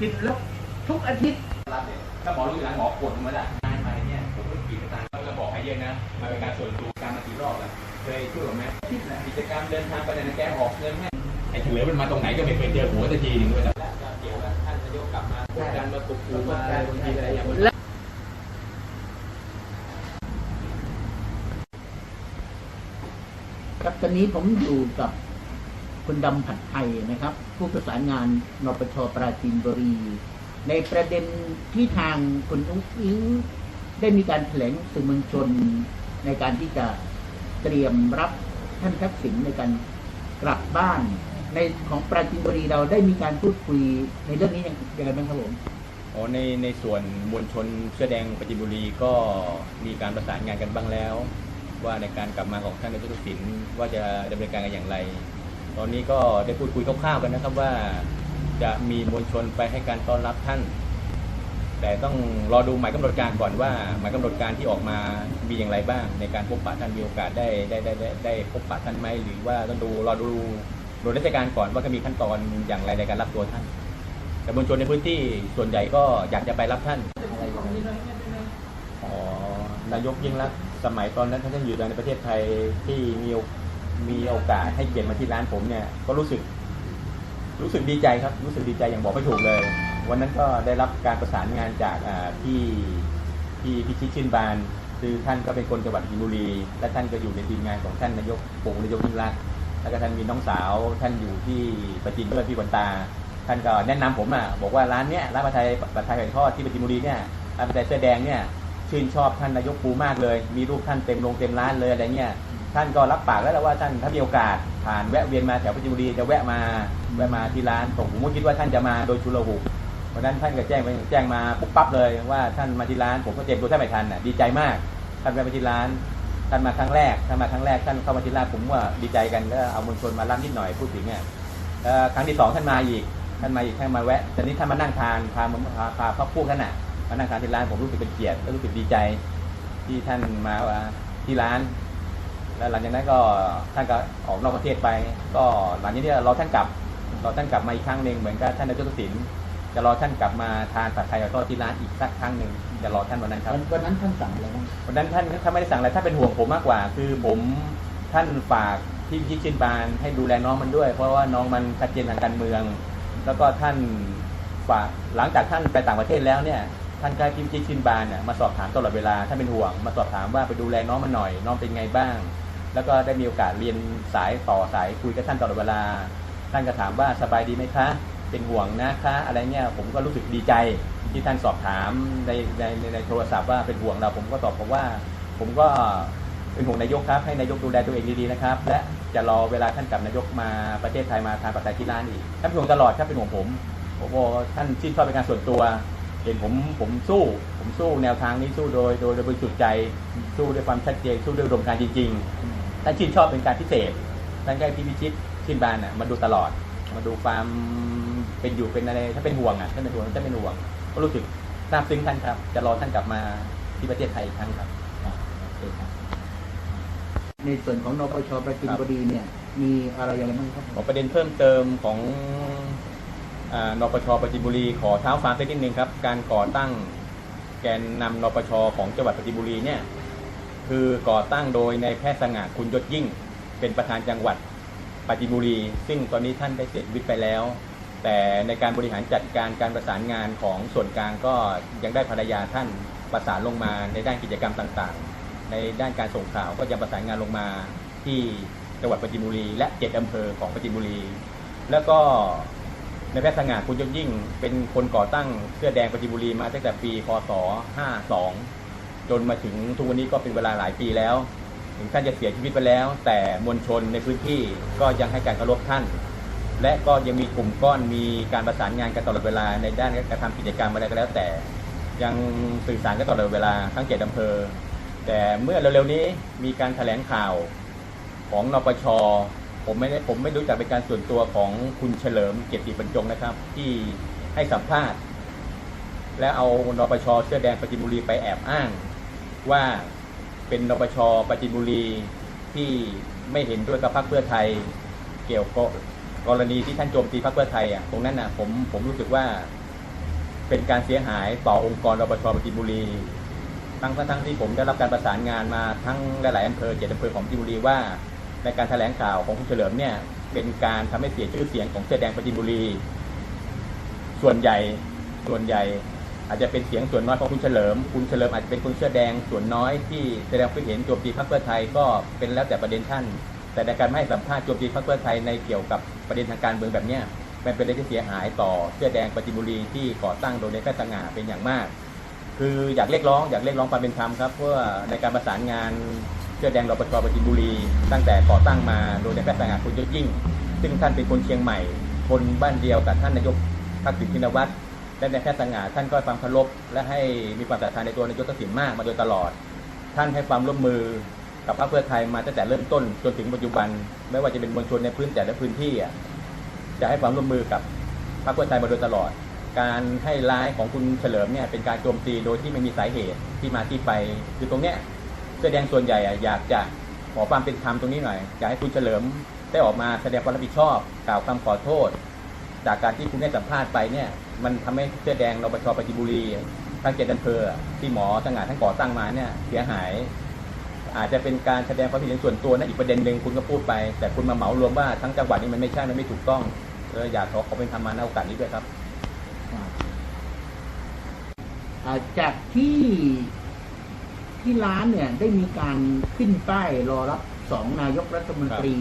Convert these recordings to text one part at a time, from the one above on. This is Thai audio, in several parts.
ผิดแล้วทุกอาทิตย์รับเนี่ยถ้าหมอรู้อยู่แล้วหมอกดลงมาได้นายไปเนี่ยผมก็ขี่ไปตามเขาจะบอกให้เยอะนะมาเป็นการส่วนตัวการมากี่รอบแล้วเคยช่วยผมไหมกิจกรรมเดินทางไปไหนแกออกเงินให้ไอ้เฉลยมันมาตรงไหนก็ไม่เคยเจอหัวสักทีหนึ่งเลยแล้วเกี่ยวกับท่านนายกกลับมากดดันมาตุกปูมาอะไรบางทีอะไรอย่างเงี้ยและครับตอนนี้ผมอยู่กับ คุณดำผัดไทยนะครับ ผู้ประสานงานนปชปราจีนบุรี ในประเด็นที่ทางคุณอุ้งอิงได้มีการแถลงสื่อมวลชนในการที่จะเตรียมรับท่านทักษิณในการกลับบ้าน ในของปราจีนบุรีเราได้มีการพูดคุยในเรื่องนี้อยังยังไงบ้างครับผมอ๋อในในส่วนมวลชนเสื้อแดงปฏิบุรีก็มีการประสานงานกันบ้างแล้ว ว่าในการกลับมาของท่านนายกทักษิณว่าจะดำเนินการกันอย่างไร ตอนนี้ก็ได้พูดคุยคร่าวๆกันนะครับว่าจะมีมวลชนไปให้การต้อนรับท่าน แต่ต้องรอดูหมายกำหนดการก่อนว่า หมายกำหนดการที่ออกมามีอย่างไรบ้าง ในการพบปะท่านมีโอกาสได้ได้ได้ได้ได้พบปะท่านไหมหรือว่าต้องดูรอดูโดยราชการก่อนว่าก็มีขั้นตอนอย่างไรในการรับตัวท่าน แต่มวลชนในพื้นที่ส่วนใหญ่ก็อยากจะไปรับท่านอ๋อนายกยิ่งรักษณ์สมัยตอนนั้นท่านอยู่ในประเทศไทยที่มีโอ มีโอกาสให้เกียรติมาที่ร้านผมเนี่ยก็รู้สึก รู้สึกดีใจครับ รู้สึกดีใจอย่างบอกไม่ถูกเลย วันนั้นก็ได้รับการประสานงานจากอ่าที่ที่พิชิตชื่นบานคือท่านก็เป็นคนจังหวัดพิบุรี และท่านก็อยู่ในทีมงานของท่านนายกปู่นายกยิ่งรักแล้วก็ท่านมีน้องสาว ท่านอยู่ที่ประจินด้วยพี่บนตา ท่านก็แนะนำผมอะบอกว่าร้านเนี้ยร้านผัดไทยผัดไทยไก่ทอดที่ประจินบุรีเนี่ยร้านผัดไทยเสื้อแดงเนี่ยชื่นชอบท่านนายกปูมากเลย มีรูปท่านเต็มโรงเต็มร้านเลยอะไรเงี้ย ท่านก็รับปากแล้วแหละว่าท่านถ้ามีโอกาสผ่านแวะเวียนมาแถวประจินบุรีจะแวะมาแวะมาที่ร้านผมผมก็คิดว่าท่านจะมาโดยชุลหุกเพราะนั้นท่านก็แจ้งไปแจ้งมาปุ๊บปั๊บเลยว่าท่านมาที่ร้านผมก็เตรียมตัวแทบไม่ทันอะดีใจมาก ท่านแวะมาที่ร้านท่านมาครั้งแรกท่านมาครั้งแรกท่านเข้ามาที่ร้านผมว่าดีใจกันก็เอามวลชนมารับนิดหน่อยพูดถึงอะเอ่อครั้งที่สองท่านมาอีกท่านมาอีกท่านมาแวะแต่นี้ท่านมานั่งทานพาพาพาพาพวกท่านน่ะมานั่งทานที่ร้านผมรู้สึกเป็นเกียรติและรู้สึกดีใจ ที่ท่านมาที่ร้าน แล้วหลังจากนั้นก็ท่านก็ออกนอกประเทศไป ก็หลังจากนี้เราท่านกลับเราท่านกลับมาอีกครั้งหนึ่งเหมือนกับท่านนายกทักษิณจะรอท่านกลับมาทานผัดไทยกับทอดที่ร้านอีกสักครั้งหนึ่งจะรอท่านวันนั้นครับวันวันนั้นท่านสั่งอะไรบ้างวันนั้นท่านท่านไม่ได้สั่งอะไรท่านเป็นห่วงผมมากกว่า คือผมท่านฝากที่พิชิตบานให้ดูแลน้องมันด้วย เพราะว่าน้องมันชัดเจนทางการเมือง แล้วก็ท่านฝากหลังจากท่านไปต่างประเทศแล้วเนี่ยท่านก็ให้พี่พิชิตบานเนี่ยมาสอบถามตลอดเวลาท่านเป็นห่วง มาสอบถามว่าไปดูแลน้องมันหน่อย น้องเป็นไงบ้าง แล้วก็ได้มีโอกาสเรียนสายต่อสายคุยกับท่านตลอดเวลา ท่านก็ถามว่าสบายดีไหมคะ เป็นห่วงนะคะ อะไรเงี้ยผมก็รู้สึกดีใจที่ท่านสอบถามในในในในโทรศัพท์ว่าเป็นห่วงเราผมก็ตอบผมว่า ผมก็เป็นห่วงนายกครับ ให้นายกดูแลตัวเองดีๆนะครับ และจะรอเวลาท่านกลับนายกมาประเทศไทยมาทานปัจจัยที่ร้านอีกท่านเป็นห่วงตลอดครับเป็นห่วงผมโอ้โหท่านชื่นชอบเป็นการส่วนตัวเห็นผมผมสู้ ผมสู้แนวทางนี้สู้โดยโดยโดยบริสุทธิ์ใจสู้ด้วยความชัดเจนสู้ด้วยอุดมการจริง ๆ ท่านชื่นชอบเป็นการพิเศษท่านก็ให้พี่พิชิตชื่นบานน่ะมาดูตลอด มาดูความเป็นอยู่เป็นอะไรถ้าเป็นห่วงอะท่านเป็นห่วงท่านเป็นห่วง ก็รู้สึกซาบซึ้งท่านครับ จะรอท่านกลับมาที่ประเทศไทยอีกครั้งครับ ในส่วนของนปชปราจีนบุรีเนี่ย มีอะไรยังไงบ้างครับขอประเด็นเพิ่มเติมของอานปชปราจินบุรี ขอเท้าความสักนิดนึงครับ การก่อตั้งแกนนำนปชของจังหวัดปราจินบุรีเนี่ย คือก่อตั้งโดยในแพทย์สง่าคุณยศยิ่ง เป็นประธานจังหวัดปราจินบุรี ซึ่งตอนนี้ท่านได้เสียชีวิตไปแล้ว แต่ในการบริหารจัดการการประสานงานของส่วนกลางก็ยังได้ภรรยาท่านประสานลงมาในด้านกิจกรรมต่างๆ ในด้านการส่งข่าวก็ยังประสานงานลงมาที่จังหวัดปราจินบุรี และเจ็ดอำเภอของปราจินบุรี แล้วก็ในแพทย์สง่าคุณยศยิ่ง เป็นคนก่อตั้งเสื้อแดงปราจินบุรีมาตั้งแต่ปี พศ 52 จนมาถึงทุกวันนี้ก็เป็นเวลาหลายปีแล้ว ถึงท่านจะเสียชีวิตไปแล้ว แต่มวลชนในพื้นที่ก็ยังให้การเคารพท่าน และก็ยังมีกลุ่มก้อนมีการประสานงานกันตลอดเวลาในด้านการทำกิจกรรมอะไรก็แล้ว แต่ยังสื่อสารกันตลอดเวลาทั้งเจ็ดอำเภอ แต่เมื่อเร็วๆนี้มีการแถลงข่าวของนปชผมไม่ได้ผมไม่รู้จักเป็นการส่วนตัวของคุณเฉลิมเกียรติบรรจงนะครับ ที่ให้สัมภาษณ์ และเอานปชเสื้อแดงปราจิบุรีไปแอบอ้าง ว่าเป็นนปชปจินบุรีที่ไม่เห็นด้วยกับพรรคเพื่อไทย เกี่ยวกับกรณีที่ท่านโจมตีพรรคเพื่อไทยอะตรงนั้นนะผมผมรู้สึกว่าเป็นการเสียหายต่อองค์กรรปชปจินบุรี ทั้งทั้งที่ผมได้รับการประสานงานมาทั้งหลายอำเภอเจ็ดอำเภอของปจินบุรีว่า ในการแถลงข่าวของคุณเฉลิมเนี่ยเป็นการทำให้เสียชื่อเสียงของเสื้อแดงปจินบุรี ส่วนใหญ่ส่วนใหญ่ อาจจะเป็นเสียงส่วนน้อยของคุณเฉลิม คุณเฉลิมอาจจะเป็นคนเสื้อแดงส่วนน้อยที่แสดงความเห็นโจมตีพรรคเพื่อไทยก็เป็นแล้วแต่ประเด็นท่าน แต่ในการไม่ให้สัมภาษณ์โจมตีพรรคเพื่อไทยในเกี่ยวกับประเด็นทางการเมืองแบบนี้มันเป็นเรื่องที่เสียหายต่อเสื้อแดงปจิบุรีที่ก่อตั้งโดยในแพทย์สง่าเป็นอย่างมาก คืออยากเรียกร้องอยากเรียกร้องความเป็นธรรมครับเพื่อในการประสานงานเสื้อแดงรปภปจิบุรี ตั้งแต่ก่อตั้งมาโดยในแพทย์สง่าคุณยศยิ่ง ซึ่งท่านเป็นคนเชียงใหม่ คนบ้านเดียวกับท่านนายกทักษิณชินวัตร และในแพทย์สง่าท่านก็ให้ความเคารพและให้มีความศรัทธาในตัวนายกทักษิณมากมาโดยตลอด ท่านให้ความร่วมมือกับพรรคเพื่อไทยมาตั้งแต่เริ่มต้นจนถึงปัจจุบัน ไม่ว่าจะเป็นมวลชนในพื้นแต่ละพื้นที่จะให้ความร่วมมือกับพรรคเพื่อไทยมาโดยตลอด การให้ร้ายของคุณเฉลิมเนี่ยเป็นการโจมตีโดยที่ไม่มีสาเหตุที่มาที่ไป คือตรงเนี้ยแสอแดงส่วนใหญ่อะอยากจะขอความเป็นธรรมตรงนี้หน่อยอยากให้คุณเฉลิมได้ออกมาแสดงความรับผิดชอบกล่าวคำขอโทษ จากการที่คุณให้สัมภาษณ์ไปเนี่ย มันทำให้เสื้อแดงรปชปจิบุรีทั้งเจ็ดอำเภอที่หมอสง่าทั้งก่อตั้งมาเนี่ยเสียหาย อาจจะเป็นการแสดงความคิดเห็นส่วนตัวนะอีกประเด็นหนึ่งคุณก็พูดไป แต่คุณมาเหมารวมว่าทั้งจังหวัดนี้มันไม่ใช่มันไม่ถูกต้องเอออยากขอขอเป็นธรรมาในโอกาสนี้ด้วยครับอ่าจากที่ที่ร้านเนี่ยได้มีการขึ้นป้ายรอรับสองนายกรัฐมนตรี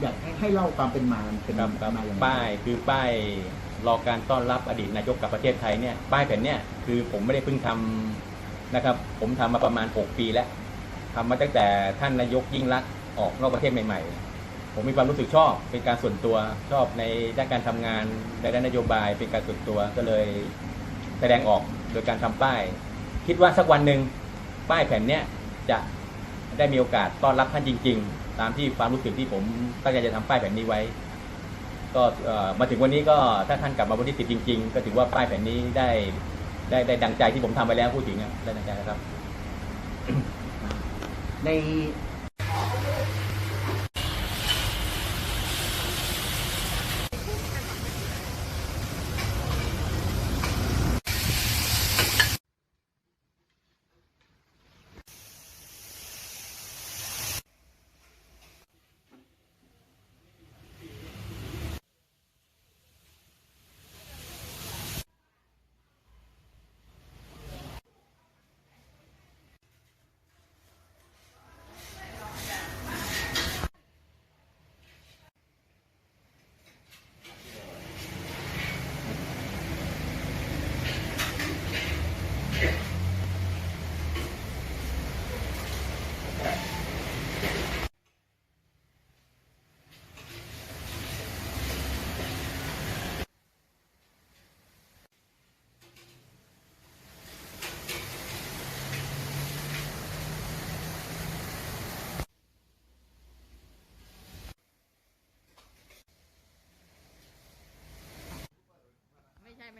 อยากให้ให้เล่าความเป็นมามันเป็นครับครับมาอย่างไรป้ายคือป้าย รอการต้อนรับอดีตนายกกับประเทศไทยเนี่ยป้ายแผ่นเนี่ยคือผมไม่ได้เพิ่งทำนะครับ ผมทำมาประมาณ 6 ปีแล้วทำมาตั้งแต่ท่านนายกยิ่งรักออกนอกประเทศใหม่ ๆ ผมมีความรู้สึกชอบเป็นการส่วนตัวชอบในด้านการทำงานในด้านนโยบายเป็นการส่วนตัวก็เลยแสดงออกโดยการทำป้าย คิดว่าสักวันหนึ่งป้ายแผ่นเนี้ยจะได้มีโอกาสต้อนรับท่านจริง ๆ ตามที่ความรู้สึกที่ผมตั้งใจจะทำป้ายแผ่นนี้ไว้ ก็มาถึงวันนี้ก็ถ้าท่านกลับมาวันที่สิบจริง ๆ ก็ถือว่าป้ายแผ่นนี้ได้ได้ได้ดังใจที่ผมทำไปแล้วพูดถึงอะได้ดังใจนะครับ ใน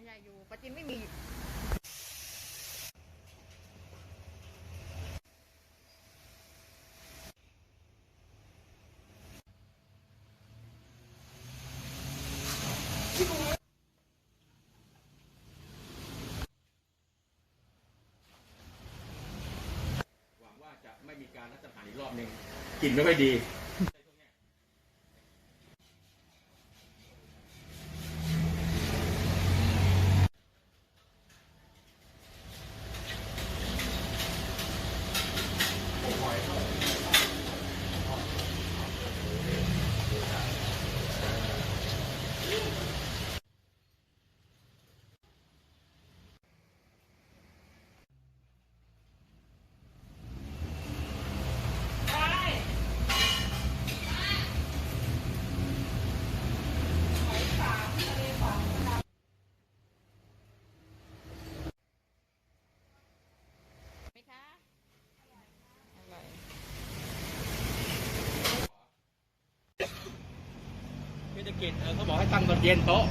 ไม่ใช่อยู่ปัจจินไม่มีหวังว่าจะไม่มีการรัฐประหารอีกรอบหนึ่งกลิ่นไม่ค่อยดี กิจเขาบอกให้ตั้งตอนเย็นโต๊ะ